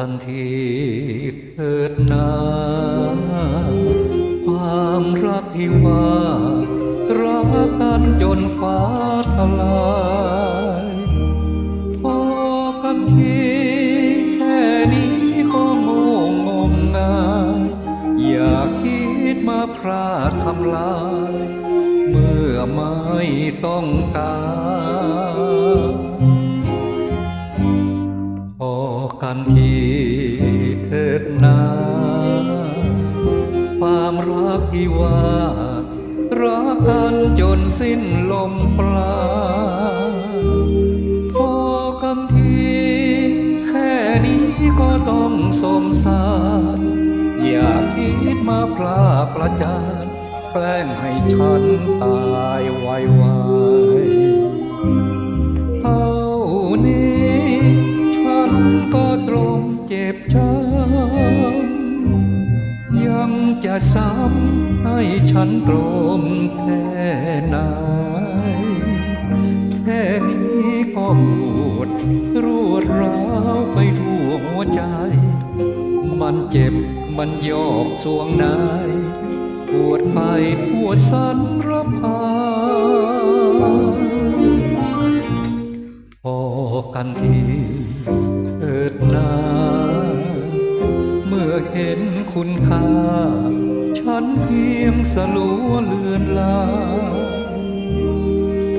กันทีเถิดนาความรักที่ว่า รักกันจนฟ้าทลายพอกันทีแค่นี้ก็งงงมงายอย่าคิดมาพลาดทำลาย เมื่อไม่ต้องการ ทีเถิดนาความรักที่ว่ารักกันจนสิ้นลมปราณพอกันทีแค่นี้ก็ต้องสมสารอย่าคิดมาพลาประจานแกล้งให้ฉันตายไวไว เจ็บช้ำยังจะซ้ำให้ฉันตรมแค่ไหน แค่นี้ก็ปวดรวดร้าวไปทั่วหัวใจ มันเจ็บมันยอกสวงในปวดไปปวดสันรพาพอกันที คุณค่า ฉันเพียงสลัวเลือนลาง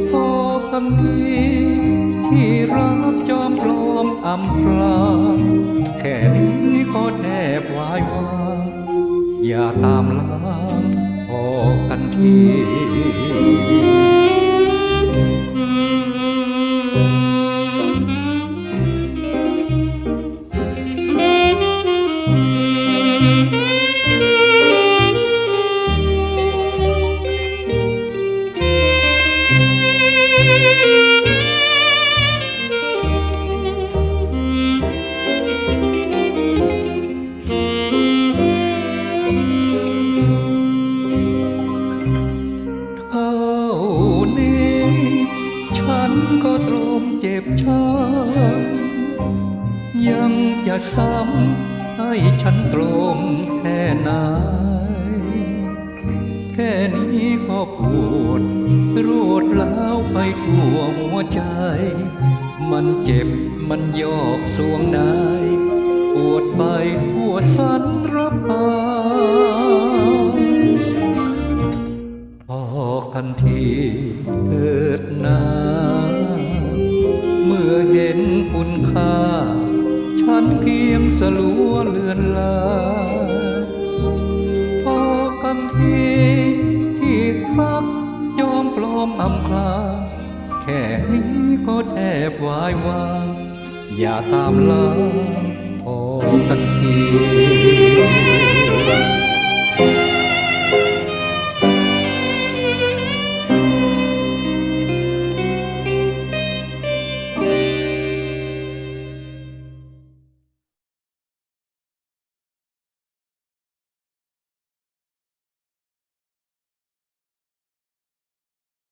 พอกันทีที่รักจอมปลอมอำพรางแค่นี้ก็แทบวายวางอย่าตามล้างพอกันที เจ็บช้ำยังจะซ้ำให้ฉันตรมแค่ไหนแค่นี้ก็ปวดรวดแล้วไปทั่วหัวใจ มันเจ็บมันยอกสวงในปวดไปปวดสันระพาพอกันทีเถิดานเพียงสลัวเลือนลายพอกันทีที่รักยอมปลอมอำคลาแค่นี้ก็แทบวายวางอย่าตามลางพอกันที